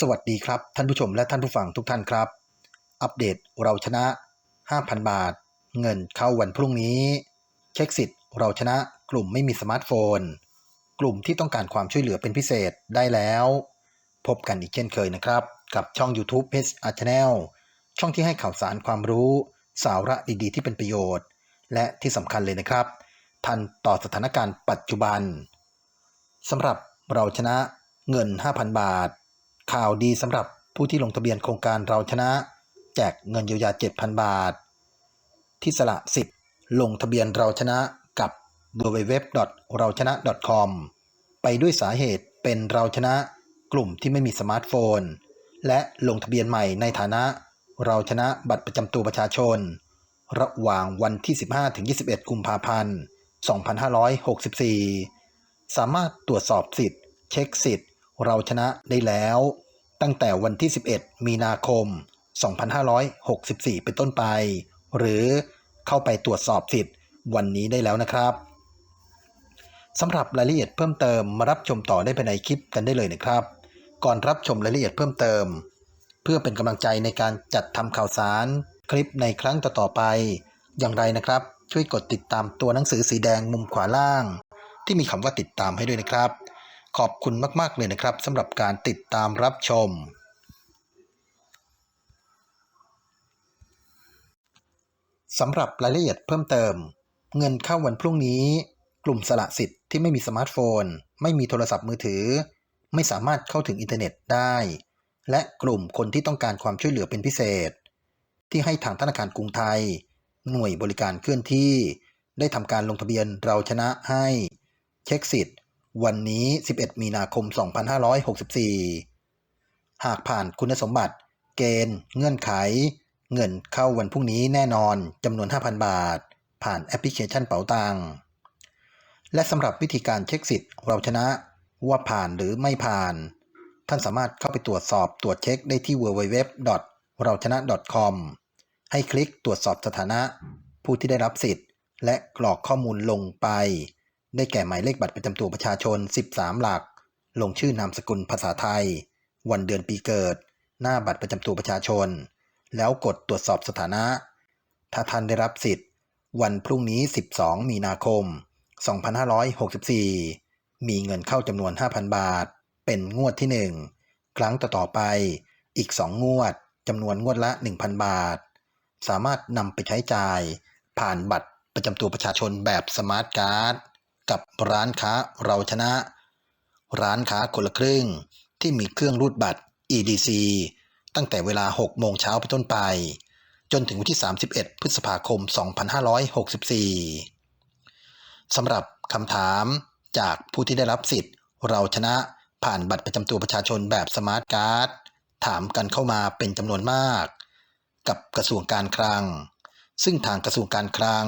สวัสดีครับ ท่านผู้ชมและท่านผู้ฟังทุกท่านครับ อัปเดตเราชนะ 5,000 บาท เงินเข้าวันพรุ่งนี้ เช็คสิทธิ์เราชนะกลุ่มไม่มีสมาร์ทโฟน กลุ่มที่ต้องการความช่วยเหลือเป็นพิเศษได้แล้ว พบกันอีกเช่นเคยนะครับ กับช่อง YouTube Page a r Channel ช่องที่ให้ข่าวสารความรู้สาระดีๆ ที่เป็นประโยชน์ และที่สำคัญเลยนะครับ ทันต่อสถานการณ์ปัจจุบันสำหรับเราชนะเงิน 5,000 บาท ข่าวดีสำหรับผู้ที่ลงทะเบียนโครงการเราชนะ แจกเงินเยียวยา 7,000 บาท ที่สละสิทธิ์ลงทะเบียนเราชนะกับ www เราชนะ com ไปด้วยสาเหตุเป็นเราชนะกลุ่มที่ไม่มีสมาร์ทโฟน และลงทะเบียนใหม่ในฐานะ เราชนะบัตรประจำตัวประชาชน ระหว่างวันที่ 15-21 กุมภาพันธ์ 2564 สามารถตรวจสอบสิทธิ์ เช็คสิทธิ์ เราชนะได้แล้ว ตั้งแต่วันที่ 11 มีนาคม 2564 เป็นต้นไป หรือเข้าไปตรวจสอบสิทธิ์วันนี้ได้แล้วนะครับสำหรับรายละเอียดเพิ่มเติมมารับชมต่อได้ภายในคลิปกันได้เลยนะครับ ก่อนรับชมรายละเอียดเพิ่มเติม เพื่อเป็นกำลังใจในการจัดทำข่าวสาร คลิปในครั้งต่อๆไป อย่างไรนะครับ ช่วยกดติดตามตัวหนังสือสีแดงมุมขวาล่าง ที่มีคำว่าติดตามให้ด้วยนะครับ ขอบคุณมาก ๆ เลยนะครับสำหรับการติดตามรับชม สำหรับรายละเอียดเพิ่มเติม เงินเข้าวันพรุ่งนี้ กลุ่มสละสิทธิ์ที่ไม่มีสมาร์ทโฟน ไม่มีโทรศัพท์มือถือ ไม่สามารถเข้าถึงอินเทอร์เน็ตได้ และกลุ่มคนที่ต้องการความช่วยเหลือเป็นพิเศษ ที่ให้ทางธนาคารกรุงไทย หน่วยบริการเคลื่อนที่ ได้ทำการลงทะเบียนเราชนะให้ เช็คสิทธิ์ วันนี้ 11 มีนาคม 2564 หากผ่านคุณสมบัติ เกณฑ์ เงื่อนไข เงินเข้าวันพรุ่งนี้แน่นอนจำนวน 5,000 บาท ผ่านแอปพลิเคชันเป๋าตังและสำหรับวิธีการเช็คสิทธิ์เราชนะว่าผ่านหรือไม่ผ่าน ท่านสามารถเข้าไปตรวจสอบตรวจเช็คได้ที่ www เราชนะ .com ให้คลิกตรวจสอบสถานะ ผู้ที่ได้รับสิทธิ์ และกรอกข้อมูลลงไป ได้แก่หมายเลขบัตรประจำตัวประชาชน 13 หลัก ลงชื่อนามสกุลภาษาไทย วันเดือนปีเกิด หน้าบัตรประจำตัวประชาชน แล้วกดตรวจสอบสถานะ ถ้าท่านได้รับสิทธิ์ วันพรุ่งนี้ 12 มีนาคม 2564 มีเงินเข้าจำนวน 5,000 บาท เป็นงวดที่ 1 ครั้งต่อๆไป อีก 2 งวดจำนวนงวดละ 1,000 บาท สามารถนำไปใช้จ่ายผ่านบัตรประจำตัวประชาชนแบบสมาร์ทการ์ด กับร้านค้าเราชนะ ร้านค้าคนละครึ่ง ที่มีเครื่องรูดบัตร EDC ตั้งแต่เวลา 6 โมงเช้าไปต้นไป จนถึงวันที่ 31 พฤษภาคม 2564 สำหรับคำถามจากผู้ที่ได้รับสิทธิ์ เราชนะผ่านบัตรประจำตัวประชาชนแบบสมาร์ทการ์ดถามกันเข้ามาเป็นจำนวนมาก กับกระทรวงการคลัง ซึ่งทางกระทรวงการคลัง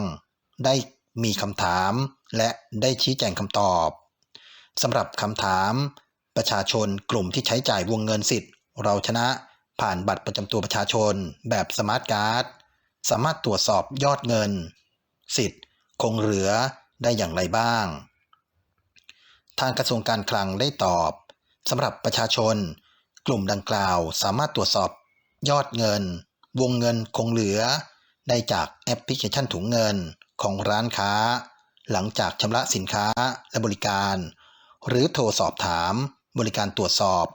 ได้ มีคำถาม และได้ชี้แจงคำตอบสำหรับคำถาม ประชาชนกลุ่มที่ใช้จ่ายวงเงินสิทธิ์ เราชนะผ่านบัตรประจำตัวประชาชน แบบสมาร์ทการ์ดสามารถตรวจสอบยอดเงิน สิทธิ์ คงเหลือได้อย่างไรบ้าง ทางกระทรวงการคลังได้ตอบสำหรับประชาชน กลุ่มดังกล่าวสามารถตรวจสอบยอดเงิน วงเงินคงเหลือ ได้จากแอปพลิเคชันถุงเงิน ของร้านค้า หลังจากชำระสินค้าและบริการ หรือโทรสอบถาม บริการตรวจสอบ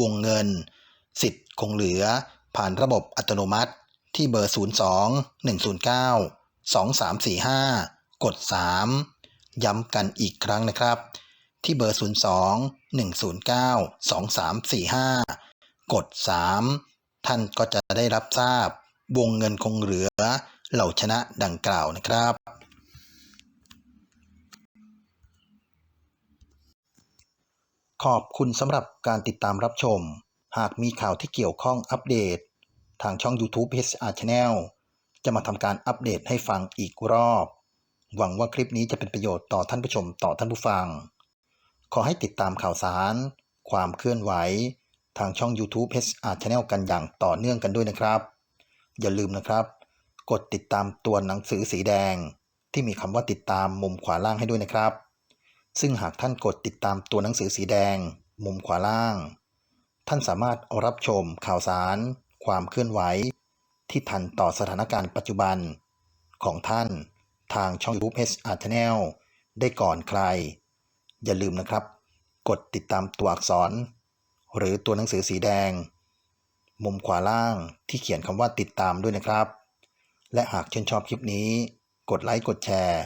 วงเงิน สิทธิ์คงเหลือ ผ่านระบบอัตโนมัติ ที่เบอร์ 02 109 2345 กด 3 ย้ำกันอีกครั้งนะครับ ที่เบอร์ 02 109 2345 กด 3 ท่านก็จะได้รับทราบ วงเงินคงเหลือ เหล่าชนะดังกล่าวนะครับ ขอบคุณสำหรับการติดตามรับชม หากมีข่าวที่เกี่ยวข้องอัปเดต ทางช่อง YouTube HR Channel จะมาทำการอัปเดตให้ฟังอีกรอบ หวังว่าคลิปนี้จะเป็นประโยชน์ต่อท่านผู้ชมต่อท่านผู้ฟัง ขอให้ติดตามข่าวสาร ความเคลื่อนไหว ทางช่อง YouTube HR Channel กันอย่างต่อเนื่องกันด้วยนะครับ อย่าลืมนะครับ กดติดตามตัวหนังสือสีแดง ที่มีคำว่าติดตามมุมขวาล่างให้ด้วยนะครับ ซึ่งหากท่านกดติดตามตัวหนังสือสีแดง มุมขวาล่าง ท่านสามารถรับชมข่าวสาร ความเคลื่อนไหว ที่ทันต่อสถานการณ์ปัจจุบัน ของท่านทางช่อง YouTube HR Channel ได้ก่อนใคร อย่าลืมนะครับ กดติดตามตัวอักษร หรือตัวหนังสือสีแดง มุมขวาล่างที่เขียนคำว่าติดตามด้วยนะครับ และหากชื่นชอบคลิปนี้ กดไลค์กดแชร์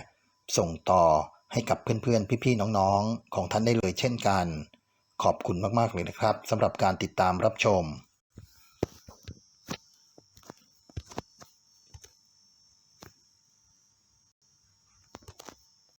ส่งต่อให้กับเพื่อนๆ พี่ๆ น้องๆ ของท่านได้เลยเช่นกัน ขอบคุณมากๆเลยนะครับสำหรับการติดตามรับชม